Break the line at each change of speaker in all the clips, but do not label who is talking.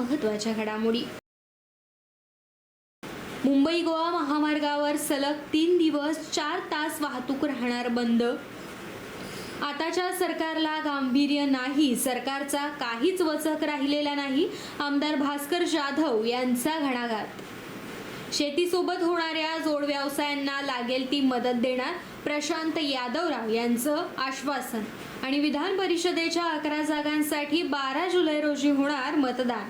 महत्त्वाच्या घडामोडी. मुंबई गोवा महामार्गावर सलग तीन दिवस चार तास वाहतूक राहणार बंद. आताच्या सरकारला गांभीर्य नाही सरकारचा काहीच वचक राहिलेला नाही आमदार भास्कर जाधव यांचा घणाघात. शेतीसोबत होणाऱ्या जोड व्यवसायांना लागेल ती मदत देणार प्रशांत यादवराव यांचं आश्वासन. आणि विधान परिषदेच्या अकरा जागांसाठी बारा जुलै रोजी होणार मतदान.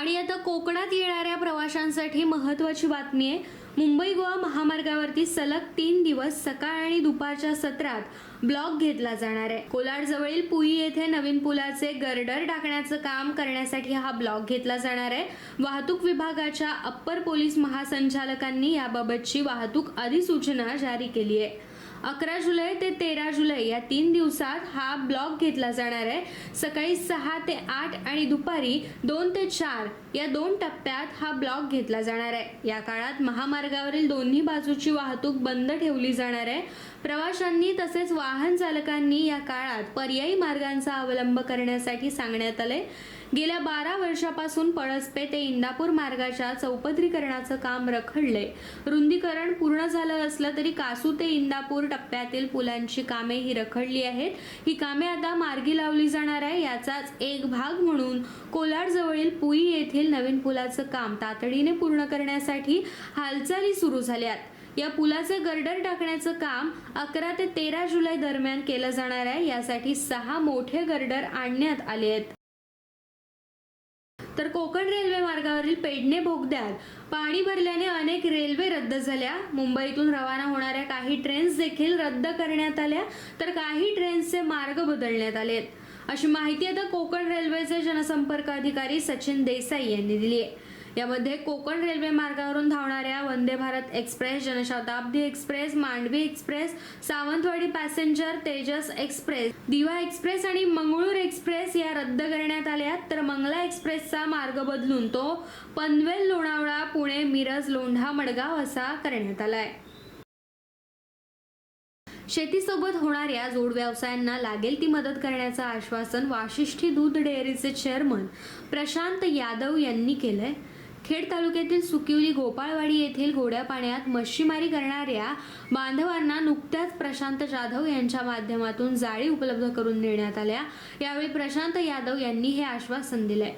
आणि आता कोकणात येणाऱ्या प्रवाशांसाठी महत्वाची बातमी आहे. मुंबई गोवा महामार्गावरती सलग तीन दिवस सकाळ आणि दुपारच्या सत्रात ब्लॉक घेतला जाणार आहे. कोलाड जवळील पुई येथे नवीन पुलाचे गर्डर टाकण्याचं काम करण्यासाठी हा ब्लॉक घेतला जाणार आहे. वाहतूक विभागाच्या अप्पर पोलीस महासंचालकांनी याबाबतची वाहतूक अधिसूचना जारी केली आहे. अकरा जुलै ते तेरा जुलै या तीन दिवसात हा ब्लॉक घेतला जाणार आहे. सकाळी सहा ते आठ आणि दुपारी दोन ते चार या दोन टप्प्यात हा ब्लॉक घेतला जाणार आहे. या काळात महामार्गावरील दोन्ही बाजूची वाहतूक बंद ठेवली जाणार आहे. प्रवाशांनी तसेच वाहन चालकांनी या काळात पर्यायी मार्गांचा अवलंब करण्यासाठी सांगण्यात आले. गेल्या बारा वर्षापासून पळसपे ते इंदापूर मार्गाच्या चौपदरीकरणाचं काम रखडले रुंदीकरण पूर्ण झालं असलं तरी कासू ते इंदापूर टप्प्यातील पुलांची कामे ही रखडली आहेत. ही कामे आता मार्गी लावली जाणार आहे. याचाच एक भाग म्हणून कोलाड जवळील पुई येथील नवीन पुलाचं काम तातडीने पूर्ण करण्यासाठी हालचाली सुरू झाल्यात. या पुलाचे गर्डर टाकण्याचं काम अकरा ते तेरा जुलै दरम्यान केलं जाणार आहे. यासाठी सहा मोठे गर्डर आणण्यात आले आहेत. तर कोकण रेल्वे मार्गावरील पेडणे बोगद्यात पाणी भरल्याने अनेक रेल्वे रद्द झाल्या. मुंबईतून रवाना होणाऱ्या काही ट्रेन्स देखील रद्द करण्यात आल्या. तर काही ट्रेन्सचे मार्ग बदलण्यात आलेत. अशी माहिती आता कोकण रेल्वेचे जनसंपर्क अधिकारी सचिन देसाई यांनी दिली आहे. यामध्ये कोकण रेल्वे मार्गावरून धावणाऱ्या Vande Bharat express Janshatabdi express Mandavi express Sawantwadi passenger Tejas express Diva express आणि मंगळूर एक्सप्रेस या रद्द करण्यात आल्या. तर मंगला एक्सप्रेसचा मार्ग बदलून तो पनवेल लोणावळा पुणे मिरज लोंढा मडगाव असा करण्यात आलाय. शेतीसोबत होणाऱ्या जोड व्यवसायांना लागेल ती मदत करण्याचं आश्वासन वाशिष्ठी दूध डेअरीचे चेअरमन प्रशांत यादव यांनी केलंय. खेड तालुक्यातील सुकिवली गोपाळवाडी येथील गोड्या पाण्यात मच्छीमारी करणाऱ्या बांधवांना नुकत्याच प्रशांत जाधव यांच्या माध्यमातून जाळी उपलब्ध करून देण्यात आल्या. यावेळी प्रशांत यादव यांनी हे आश्वासन दिले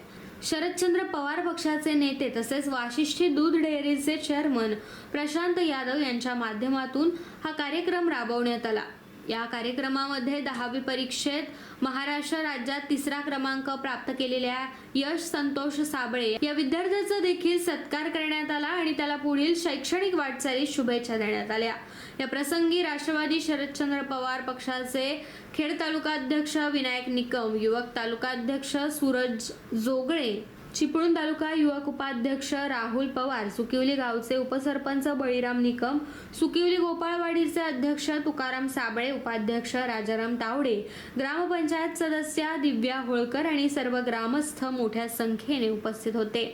शरदचंद्र पवार पक्षाचे नेते तसेच वाशिष्ठी दूध डेअरीचे चेअरमन प्रशांत यादव यांच्या माध्यमातून हा कार्यक्रम राबवण्यात आला. या कार्यक्रमामध्ये दहावी परीक्षेत महाराष्ट्र राज्यात तिसरा क्रमांक प्राप्त केलेल्या यश संतोष साबळे या विद्यार्थ्याचा देखील सत्कार करण्यात आला आणि त्याला पुढील शैक्षणिक वाटचालीस शुभेच्छा देण्यात आल्या. या प्रसंगी राष्ट्रवादी शरदचंद्र पवार पक्षाचे खेड तालुकाध्यक्ष विनायक निकम युवक तालुकाध्यक्ष सूरज जोगळे चिपळूण तालुका युवक उपाध्यक्ष राहुल पवार सुकिवली गावचे उपसरपंच बळीराम निकम सुकिवली गोपाळवाडीचे अध्यक्ष तुकाराम साबळे उपाध्यक्ष राजाराम तावडे ग्रामपंचायत सदस्या दिव्या होळकर आणि सर्व ग्रामस्थ मोठ्या संख्येने उपस्थित होते.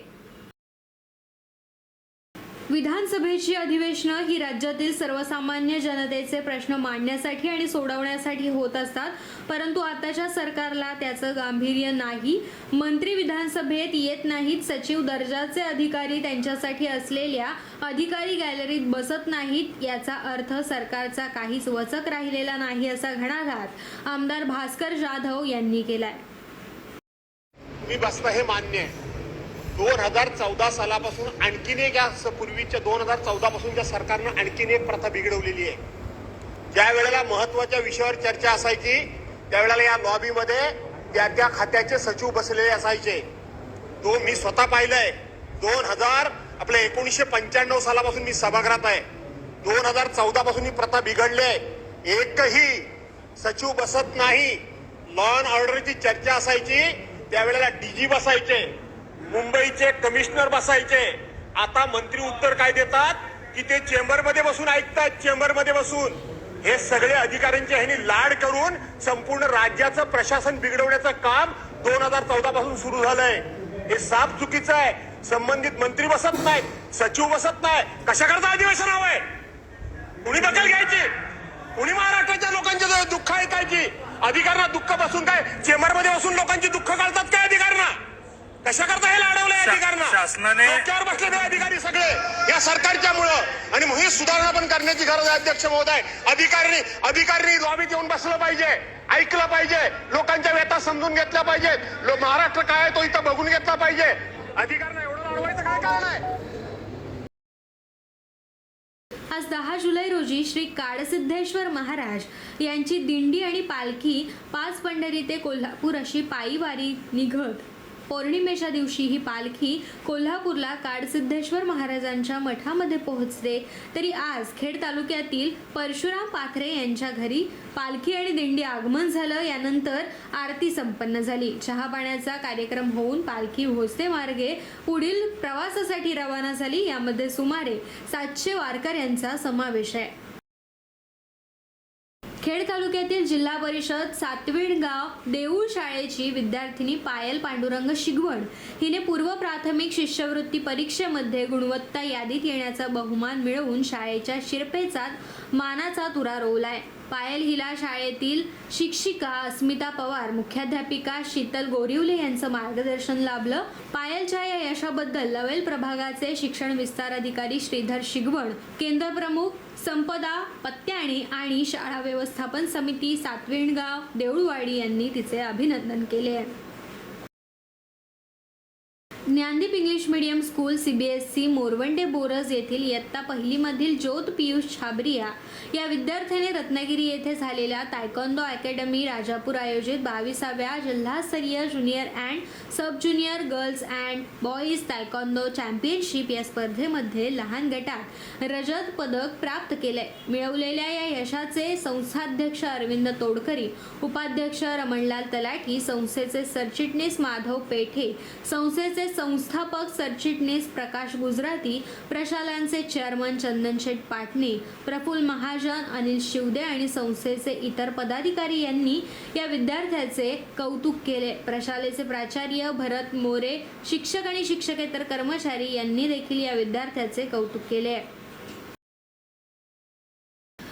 विधानसभेची अधिवेशनं ही राज्यातील सर्वसामान्य जनतेचे प्रश्न मांडण्यासाठी आणि सोडवण्यासाठी होत असतात. परंतु आताच्या सरकारला त्याचं गांभीर्य नाही. मंत्री विधानसभेत येत नाहीत. सचिव दर्जाचे अधिकारी त्यांच्यासाठी असलेल्या अधिकारी गॅलरीत बसत नाहीत. याचा अर्थ सरकारचा काहीच वचक राहिलेला नाही असा घणाघात आमदार भास्कर जाधव यांनी केलाय.
मी बसणं हे मान्य आहे. दोन हजार चौदा सालापासून आणखीन एक या स- पूर्वीच्या दोन हजार चौदा पासूनच्या सरकारनं आणखीन एक प्रथा बिघडवलेली आहे. ज्या वेळेला महत्त्वाच्या विषयावर चर्चा असायची त्यावेळेला या लॉबीमध्ये त्या त्या खात्याचे सचिव बसलेले असायचे. तो मी स्वतः पाहिलंय. दोन हजार आपल्या एकोणीसशे पंच्याण्णव सालापासून मी सभागृहात आहे. दोन हजार चौदा पासून ही प्रथा बिघडली आहे एकही सचिव बसत नाही. लॉ अँड ऑर्डरची चर्चा असायची. त्यावेळेला डीजी बसायचे. मुंबईचे कमिशनर बसायचे. आता मंत्री उत्तर काय देतात? की ते चेंबरमध्ये बसून ऐकतात चेंबरमध्ये बसून. हे सगळे अधिकाऱ्यांचे ह्यांनी लाड करून संपूर्ण राज्याचं प्रशासन बिघडवण्याचं काम दोन हजार चौदा पासून सुरू झालंय. हे साफ चुकीचं आहे. संबंधित मंत्री बसत नाहीत सचिव बसत नाही कशाकरता अधिवेशन हवंय? कुणी दखल घ्यायची? कुणी महाराष्ट्राच्या लोकांच्या दुःख ऐकायची? अधिकाऱ्यांना दुःख बसून काय? चेंबरमध्ये बसून लोकांची दुःख काढतात काय अधिकाऱ्यांना कशा करता हे लाडवलंय
शा-
अधिकाऱ्यांना?
शासनाने-
डोक्यावर बसले ते अधिकारी सगळे या सरकारच्या मुळे आणि मग ही सुधारणा पण करण्याची गरज आहे अध्यक्ष महोदय. अधिकारी अधिकारी लॉबीत येऊन बसलं पाहिजे ऐकलं पाहिजे लोकांच्या व्यथा समजून घेतल्या पाहिजेत. महाराष्ट्र काय आहे तो इथं बघून घेतला पाहिजे. अधिकाऱ्यांना एवढं लाडवायचं काय कारण आहे?
आज दहा जुलै रोजी श्री काडसिद्धेश्वर महाराज यांची दिंडी आणि पालखी पाच पंढरी ते कोल्हापूर अशी पायी वारी निघत. पौर्णिमेच्या दिवशी ही पालखी कोल्हापूरला काडसिद्धेश्वर महाराजांच्या मठामध्ये पोहोचते. तरी आज खेड तालुक्यातील परशुराम पाथरे यांच्या घरी पालखी आणि दिंडी आगमन झालं. यानंतर आरती संपन्न झाली. चहा पाण्याचा कार्यक्रम होऊन पालखी भोसले मार्गे पुढील प्रवासासाठी रवाना झाली. यामध्ये सुमारे सातशे वारकऱ्यांचा समावेश आहे. खेड तालुक्यातील जिल्हा परिषद सातवीण गाव देऊळ शाळेची विद्यार्थिनी पायल पांडुरंग शिगवण हिने पूर्व प्राथमिक शिष्यवृत्ती परीक्षेमध्ये गुणवत्ता यादीत येण्याचा बहुमान मिळवून शाळेच्या शिरपेचात मानाचा तुरा रोवलाय. पायल हिला शाळेतील शिक्षिका अस्मिता पवार मुख्याध्यापिका शीतल गोरिवले यांचं मार्गदर्शन लाभलं. पायलच्या या यशाबद्दल लवेल प्रभागाचे शिक्षण विस्तार अधिकारी श्रीधर शिगवण केंद्र प्रमुख संपदा पत्त्याणी आणि शाळा व्यवस्थापन समिती सातविणगाव देऊळवाडी यांनी तिचे अभिनंदन केले. आहे Dnyandeep English medium school CBSE Morwande Boraj येथील इयत्ता पहिलीमधील ज्योत पियुष छाबरिया या विद्यार्थ्याने रत्नागिरी येथे झालेल्या तायकोंदो अकॅडमी राजापूर आयोजित बावीसाव्या जिल्हास्तरीय junior and sub junior girls and boys taekwondo championship या स्पर्धेमध्ये लहान गटात रजत पदक प्राप्त केले. मिळवलेल्या या यशाचे संस्थाध्यक्ष अरविंद तोडकरी उपाध्यक्ष रमणलाल तलाठी संस्थेचे सरचिटणीस माधव पेठे संस्थेचे संस्थापक सरचिटणीस प्रकाश गुजराती प्रशालांचे चेअरमन चंदनशेठ पाटणे प्रफुल्ल महाजन अनिल शिवदे आणि संस्थेचे इतर पदाधिकारी यांनी या विद्यार्थ्याचे कौतुक केले. प्रशालेचे प्राचार्य भरत मोरे शिक्षक आणि शिक्षकेतर कर्मचारी यांनी देखील या विद्यार्थ्याचे कौतुक केले.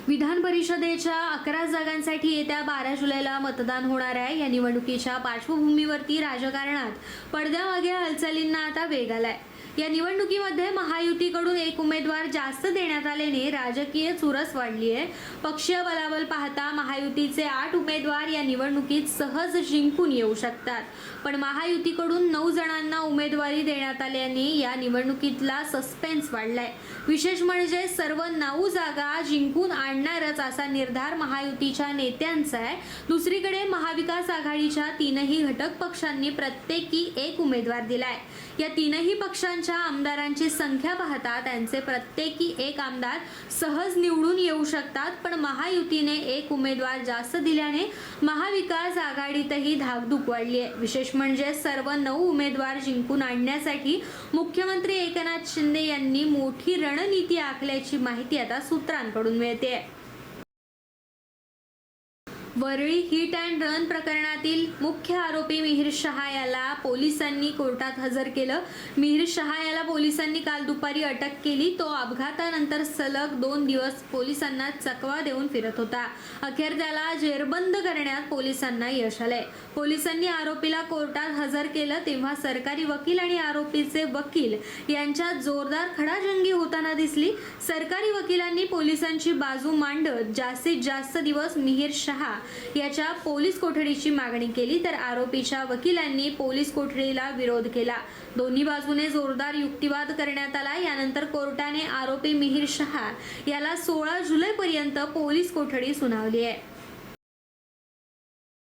विधान परिषदेच्या अकरा जागांसाठी येत्या बारा जुलैला मतदान होणार आहे. या निवडणुकीच्या पार्श्वभूमीवरती राजकारणात पडद्यामागे हालचालींना आता वेग आलाय. या निवडणुकीमध्ये महायुतीकडून एक उमेदवार जास्त देण्यात आल्याने राजकीय चुरस वाढली आहे. पक्षीय बलाबल पाहता महायुतीचे आठ उमेदवार या निवडणुकीत सहज जिंकून येऊ शकतात. पण महायुतीकडून नऊ जणांना उमेदवारी देण्यात आल्याने या निवडणुकीतला सस्पेन्स वाढलाय. विशेष म्हणजे सर्व नऊ जागा जिंकून आणणारच असा निर्धार महायुतीच्या नेत्यांचा आहे. दुसरीकडे महाविकास आघाडीच्या तीनही घटक पक्षांनी प्रत्येकी एक उमेदवार दिलाय. या तीनही पक्षांच्या आमदारांची संख्या पाहता त्यांचे प्रत्येकी एक आमदार सहज निवडून येऊ शकतात पण महायुतीने एक उमेदवार जास्त दिल्याने महाविकास आघाडीतही धाकधूक वाढली आहे विशेष म्हणजे सर्व नऊ उमेदवार जिंकून आणण्यासाठी मुख्यमंत्री एकनाथ शिंदे यांनी मोठी रणनीती आखल्याची माहिती आता सूत्रांकडून मिळते वरळी हिट अँड रन प्रकरणातील मुख्य आरोपी मिहिर शहा याला पोलिसांनी कोर्टात हजर केलं. मिहिर शहा याला पोलिसांनी काल दुपारी अटक केली. तो अपघातानंतर सलग दोन दिवस पोलिसांना चकवा देऊन फिरत होता. अखेर त्याला जेरबंद करण्यात पोलिसांना यश आलंय. पोलिसांनी आरोपीला कोर्टात हजर केलं तेव्हा सरकारी वकील आणि आरोपीचे वकील यांच्यात जोरदार खडाजंगी होताना दिसली. सरकारी वकिलांनी पोलिसांची बाजू मांडत जास्तीत जास्त दिवस मिहिर शहा याच्या पोलीस कोठडीची मागणी केली तर आरोपीच्या वकिलांनी पोलीस कोठडीला विरोध केला. दोन्ही बाजूने जोरदार युक्तिवाद करण्यात आला. यानंतर कोर्टाने आरोपी मिहिर शहा याला सोळा जुलैपर्यंत पोलीस कोठडी सुनावली आहे.